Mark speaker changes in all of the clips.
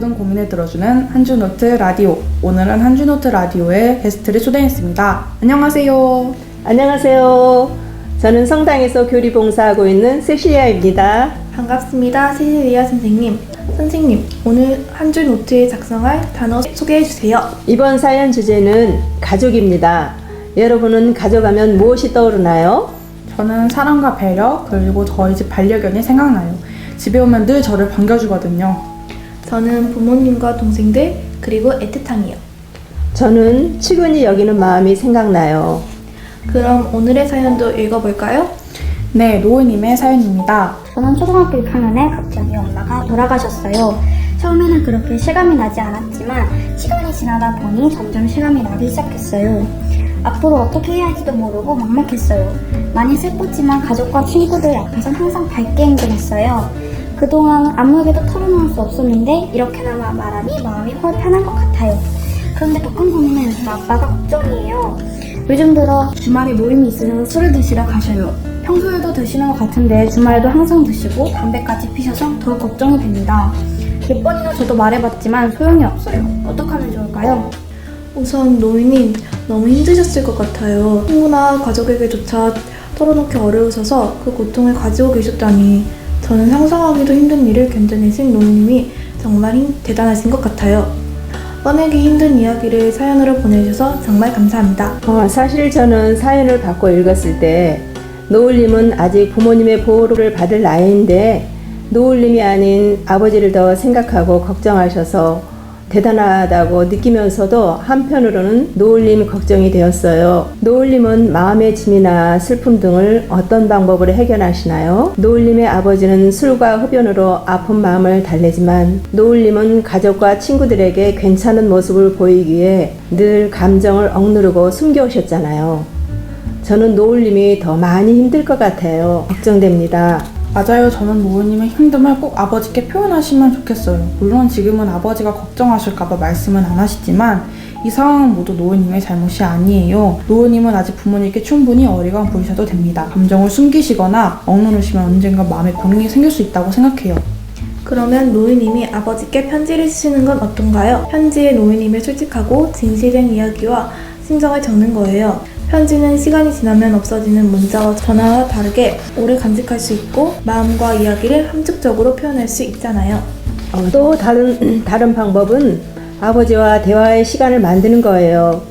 Speaker 1: 모든 고민을 들어주는 한주노트 라디오. 오늘은 한주노트 라디오에 게스트를 초대했습니다. 안녕하세요.
Speaker 2: 안녕하세요. 저는 성당에서 교리 봉사하고 있는 세실리아입니다.
Speaker 3: 반갑습니다. 세실리아 선생님. 선생님, 오늘 한 줄 노트에 작성할 단어 소개해 주세요.
Speaker 2: 이번 사연 주제는 가족입니다. 여러분은 가족하면 무엇이 떠오르나요?
Speaker 1: 저는 사랑과 배려, 그리고 저희 집 반려견이 생각나요. 집에 오면 늘 저를 반겨주거든요.
Speaker 3: 저는 부모님과 동생들, 그리고 애틋함이요.
Speaker 2: 저는 측은히 여기는 마음이 생각나요.
Speaker 3: 그럼 오늘의 사연도 읽어볼까요?
Speaker 1: 네, 노우님의 사연입니다.
Speaker 4: 저는 초등학교 6학년에 갑자기 엄마가 돌아가셨어요. 처음에는 그렇게 실감이 나지 않았지만 시간이 지나다 보니 점점 실감이 나기 시작했어요. 앞으로 어떻게 해야 할지도 모르고 막막했어요. 많이 슬펐지만 가족과 친구들 앞에서 항상 밝게 행동했어요. 그동안 아무에게도 털어놓을 수 없었는데 이렇게나마 말하니 마음이 훨 편한 것 같아요. 그런데 고민은 요즘 아빠가 걱정이에요. 요즘 들어 주말에 모임이 있으셔서 술을 드시러 가셔요. 평소에도 드시는 것 같은데 주말에도 항상 드시고 담배까지 피셔서 더 걱정이 됩니다. 몇 번이나 저도 말해봤지만 소용이 없어요. 어떡하면 좋을까요?
Speaker 3: 우선 노인님 너무 힘드셨을 것 같아요. 친구나 가족에게조차 털어놓기 어려우셔서 그 고통을 가지고 계셨다니 저는 상상하기도 힘든 일을 견뎌내신 노인님이 정말 힘, 대단하신 것 같아요. 꺼내기 힘든 이야기를 사연으로 보내주셔서 정말 감사합니다.
Speaker 2: 어, 사실 저는 사연을 받고 읽었을 때 노을님은 아직 부모님의 보호를 받을 나이인데 노을님이 아닌 아버지를 더 생각하고 걱정하셔서 대단하다고 느끼면서도 한편으로는 노을님 걱정이 되었어요. 노을님은 마음의 짐이나 슬픔 등을 어떤 방법으로 해결하시나요? 노을님의 아버지는 술과 흡연으로 아픈 마음을 달래지만 노을님은 가족과 친구들에게 괜찮은 모습을 보이기에 늘 감정을 억누르고 숨겨오셨잖아요. 저는 노을님이 더 많이 힘들 것 같아요. 걱정됩니다.
Speaker 1: 맞아요. 저는 노우님의 힘듦을 꼭 아버지께 표현하시면 좋겠어요. 물론 지금은 아버지가 걱정하실까봐 말씀은 안 하시지만 이 상황은 모두 노우님의 잘못이 아니에요. 노우님은 아직 부모님께 충분히 어리광 부리셔도 됩니다. 감정을 숨기시거나 억누르시면 언젠가 마음에 병이 생길 수 있다고 생각해요.
Speaker 3: 그러면 노인님이 아버지께 편지를 쓰시는 건 어떤가요? 편지에 노인님의 솔직하고 진실된 이야기와 심정을 적는 거예요. 편지는 시간이 지나면 없어지는 문자와 전화와 다르게 오래 간직할 수 있고 마음과 이야기를 함축적으로 표현할 수 있잖아요.
Speaker 2: 어, 또 다른 다른 방법은 아버지와 대화의 시간을 만드는 거예요.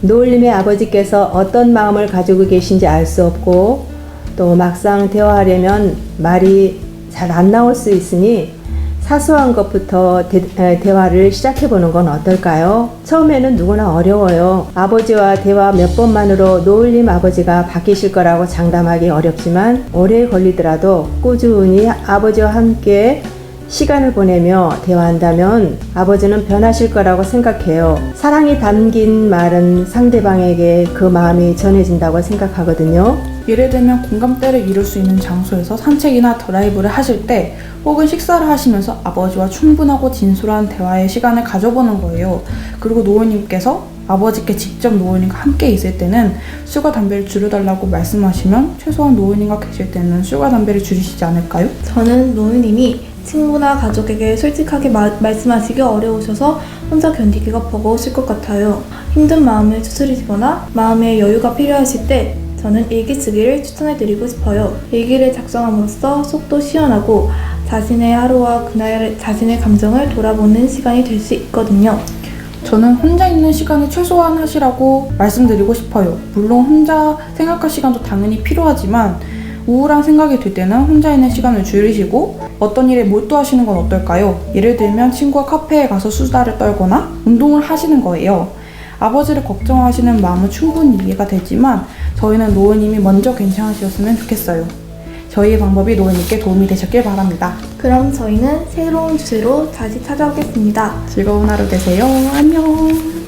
Speaker 2: 노을님의 아버지께서 어떤 마음을 가지고 계신지 알 수 없고 또 막상 대화하려면 말이 잘 안 나올 수 있으니 사소한 것부터 대, 에, 대화를 시작해 보는 건 어떨까요? 처음에는 누구나 어려워요. 아버지와 대화 몇 번만으로 노을님 아버지가 바뀌실 거라고 장담하기 어렵지만 오래 걸리더라도 꾸준히 아버지와 함께 시간을 보내며 대화한다면 아버지는 변하실 거라고 생각해요. 사랑이 담긴 말은 상대방에게 그 마음이 전해진다고 생각하거든요.
Speaker 1: 예를 들면 공감대를 이룰 수 있는 장소에서 산책이나 드라이브를 하실 때 혹은 식사를 하시면서 아버지와 충분하고 진솔한 대화의 시간을 가져보는 거예요. 그리고 노원님께서 아버지께 직접 노원님과 함께 있을 때는 술과 담배를 줄여달라고 말씀하시면 최소한 노원님과 계실 때는 술과 담배를 줄이시지 않을까요?
Speaker 3: 저는 노인님이 친구나 가족에게 솔직하게 마- 말씀하시기 어려우셔서 혼자 견디기가 버거우실 것 같아요. 힘든 마음을 추스리거나 마음의 여유가 필요하실 때 저는 일기 쓰기를 추천해드리고 싶어요. 일기를 작성함으로써 속도 시원하고 자신의 하루와 그날 자신의 감정을 돌아보는 시간이 될 수 있거든요.
Speaker 1: 저는 혼자 있는 시간을 최소한 하시라고 말씀드리고 싶어요. 물론 혼자 생각할 시간도 당연히 필요하지만 우울한 생각이 들 때는 혼자 있는 시간을 줄이시고 어떤 일에 몰두하시는 건 어떨까요? 예를 들면 친구와 카페에 가서 수다를 떨거나 운동을 하시는 거예요. 아버지를 걱정하시는 마음은 충분히 이해가 되지만 저희는 노은님이 먼저 괜찮으셨으면 좋겠어요. 저희의 방법이 노은님께 도움이 되셨길 바랍니다.
Speaker 3: 그럼 저희는 새로운 주제로 다시 찾아오겠습니다.
Speaker 1: 즐거운 하루 되세요. 안녕.